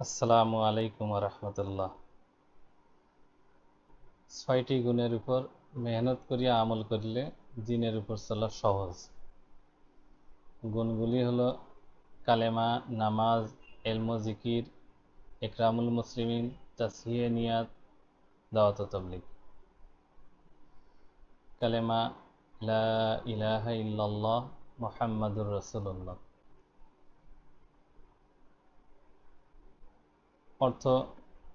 আসসালামু আলাইকুম রহমতুল্লাহ ছয়টি গুণের উপর মেহনত করিয়া আমল করিলে দিনের উপর চলা সহজ। গুণগুলি হলো কালেমা, নামাজ, এলমো, জিকির, একরামুল মুসলিমিন, তাসহিয়ে নিয়াত, দাওয়াত তবলিগ। কালেমা, লা ইলাহা ইল্লাল্লাহ মোহাম্মদুর রসুল্লাহ অর্থ,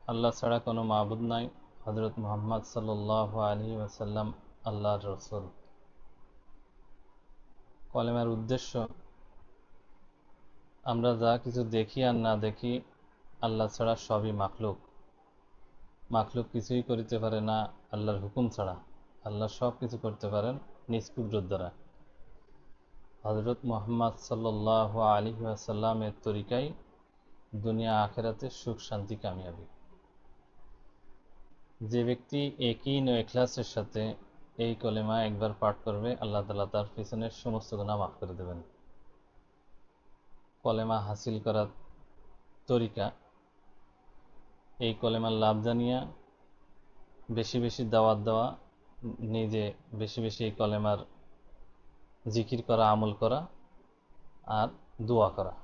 আল্লাহ ছাড়া কোনো মাহবুদ নাই। হজরত মোহাম্মদ সাল্লাহ আলী ওয়াসাল্লাম আল্লাহর রসুল। কলেমার উদ্দেশ্য, আমরা যা কিছু দেখি আর না দেখি, আল্লাহ ছাড়া সবই মাখলুক। মাখলুক কিছুই করিতে পারে না, আল্লাহর হুকুম ছাড়া। আল্লাহ সব কিছু করতে পারেন নিজ দ্বারা হজরত মোহাম্মদ সাল্লাহ আলী ওয়াসাল্লামের তরিকায় দুনিয়া আখেরাতে সুখ, শান্তি, কামিয়াবি। যে ব্যক্তি একই নো এখলাসের সাথে এই কলেমা একবার পাঠ করবে, আল্লাহ তালা তার পিছনের সমস্ত গুণা মাফ করে দেবেন। কলেমা হাসিল করার তরিকা, এই কলেমার লাভ জানিয়া বেশি বেশি দাওয়াত দেওয়া, নিজে বেশি বেশি এই কলেমার জিকির করা, আমল করা, আর দোয়া করা।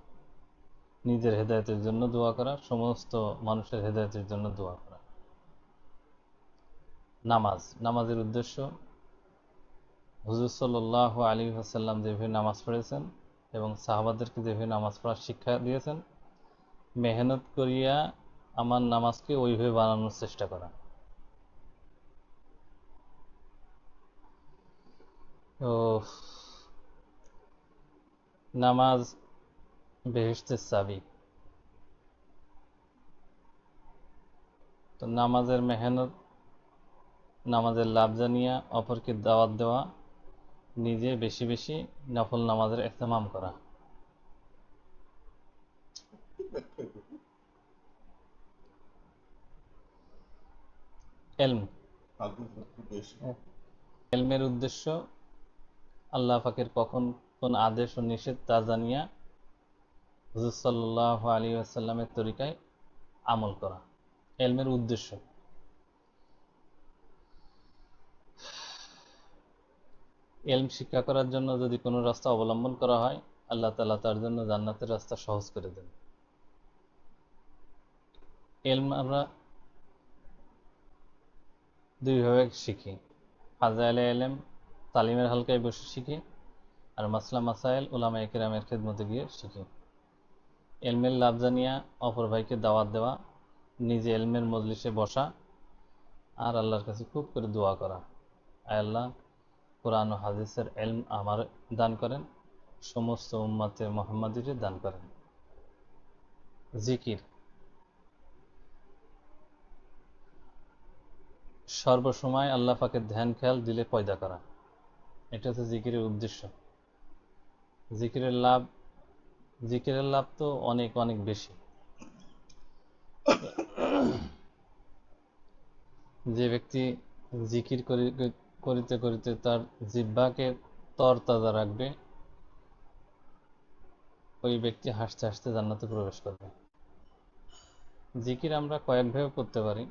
নিজের হেদায়তের জন্য দোয়া করা, সমস্ত মানুষের হেদায়তের জন্য দোয়া করা। নামাজ, নামাজের উদ্দেশ্য, হুজুর সাল্লাহ আলী হাসাল্লাম যেভাবে নামাজ পড়েছেন এবং সাহাবাদেরকে যেভাবে নামাজ পড়ার শিক্ষা দিয়েছেন, মেহনত করিয়া আমার নামাজকে ওইভাবে বানানোর চেষ্টা করা। ও নামাজ বেহেস্তের চাবি। তো নামাজের মেহনত, নামাজের লাভ জানিয়া, অপরকে দাওয়াত দেওয়া, নিজে বেশি বেশি নফল নামাজের এহতেমাম করা। এলম। এলমের উদ্দেশ্য আল্লাহ পাকের কখন কোন আদেশ ও নিষেধ তা জানিয়া হুজুর সাল্লাহ আলী আসাল্লামের তরিকায় আমল করা, এলমের উদ্দেশ্য। এলম শিক্ষা করার জন্য যদি কোনো রাস্তা অবলম্বন করা হয়, আল্লাহ তালা তার জন্য জান্নাতের রাস্তা সহজ করে দেন। এলম আমরা দুইভাবে শিখি। ফাজাইলে এলেম, তালিমের হালকায় বসে শিখি, আর মাসলা মাসাইল উলামা একরামের খেদমতে গিয়ে শিখি। এলমের লাভ জানিয়া অপর ভাইকে দাওয়াত দেওয়া, নিজে এলমের মজলিসে বসা আর আল্লাহর কাছে খুব করে দোয়া করা। আল্লাহ, কোরআন হাদিসের এলম আমার দান করেন, সমস্ত উম্মাতে মোহাম্মদীর দান করেন। জিকির। সর্বসময় আল্লাহ পাকে ধ্যান খেয়াল দিলে পয়দা করা। এটা হচ্ছে জিকিরের উদ্দেশ্য। জিকিরের লাভ জিকিরের লাভ তো অনেক অনেক বেশি। যে ব্যক্তি জিকির করিতে করিতে তার জিব্বাকে তরতাজা রাখবে, ওই ব্যক্তি হাসতে হাসতে জান্নাতে প্রবেশ করবে। জিকির আমরা কয়েকভাবে করতে পারি।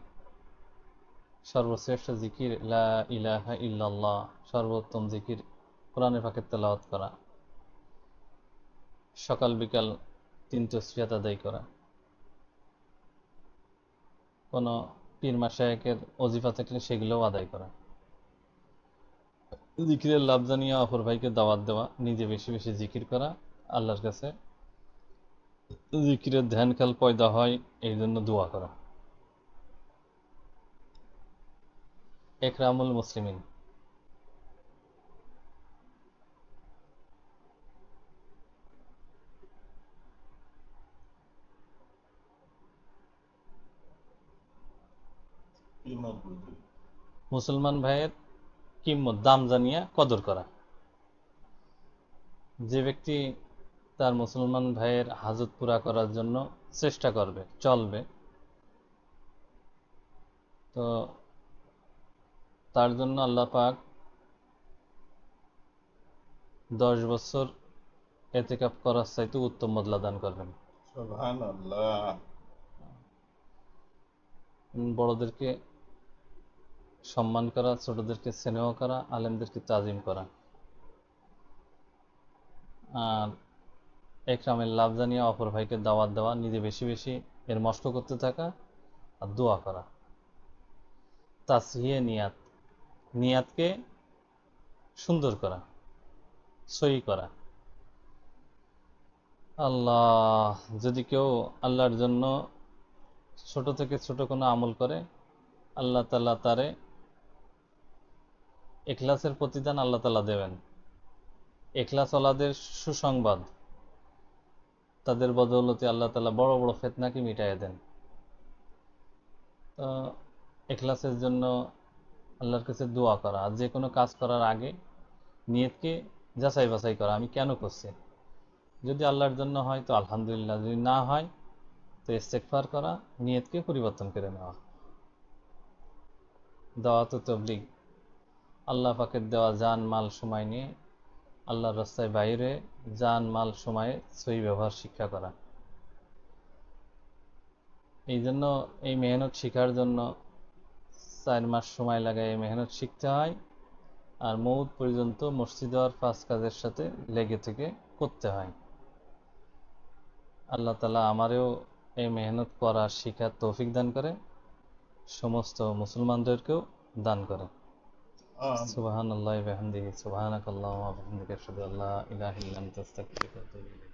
সর্বশ্রেষ্ঠ জিকির, লা ইলাহা ইল্লাল্লাহ, সর্বোত্তম জিকির কোরআনে পাকের তেলাওয়াত করা। সকাল বিকাল তিন তসফিয়াত আদায় করা। কোনো পীর মাসায়কের অজিফা থাকলে সেগুলোও আদায় করা। জিকিরের লাভ জানিয়ে অপর ভাইকে দাওয়াত দেওয়া, নিজে বেশি বেশি জিকির করা, আল্লাহর কাছে। জিকিরের ধ্যান খেয়াল পয়দা হয়, এই জন্য দোয়া করা। একরামুল মুসলিমিন। মুসলমান ভাইয়ের কিম্মত দাম জানিয়া কদর করা। যে ব্যক্তি তার মুসলমান ভাইয়ের হাজত পুরা করার জন্য চেষ্টা করবে চলবে তো তার জন্য আল্লাহ পাক দশ বছর এতেকাপ করার চাইতে উত্তম বদলা দান করবেন। বড়দেরকে সম্মান করা, ছোটদেরকে স্নেহ করা, আলেমদেরকে তাজিম করা। আর একরামের লাভ জানিয়ে অপর ভাইকে দাওয়াত দেওয়া, নিজে বেশি বেশি এর মস্ত করতে থাকা আর দোয়া করা। তাসহিয়ে নিয়াত। নিয়াতকে সুন্দর করা সই করা। আল্লাহ, যদি কেউ আল্লাহর জন্য ছোট থেকে ছোট কোনো আমল করে, আল্লাহ তাল্লাহ তারে এখলাসের প্রতিদান আল্লাহ তাল্লাহ দেবেন। এখলাসওয়ালাদের সুসংবাদ, তাদের বদৌলতে আল্লাহ তালা বড় বড় ফেতনাকে মিটাইয়ে দেন। তো এখলাসের জন্য আল্লাহর কাছে দোয়া করা, আর যে কোনো কাজ করার আগে নিয়তকে যাচাই বাছাই করা, আমি কেন করছি? যদি আল্লাহর জন্য হয় তো আলহামদুলিল্লাহ, যদি না হয় তো ইস্তেকফার করা, নিয়তকে পরিবর্তন করে নেওয়া। দাওয়াত তবলিগ। আল্লাহ পাকের দেওয়া জান, মাল, সময় নিয়ে আল্লাহর রাস্তায় বাইরে জান, মাল, সময়ে সই ব্যবহার, শিক্ষা করা। এই জন্য এই মেহনত শিখার জন্য চার মাস সময় লাগে এই মেহনত শিখতে হয় আর মৌত পর্যন্ত মসজিদ আর পাঁচ কাজের সাথে লেগে থেকে করতে হয়। আল্লাহ তালা আমারও এই মেহনত করা, শিখার তৌফিক দান করে, সমস্ত মুসলমানদেরকেও দান করে। سبحان الله بحمده سبحانك اللهم وبحمدك أشهد أن لا إله إلا أنت أستغفرك وأتوب إليك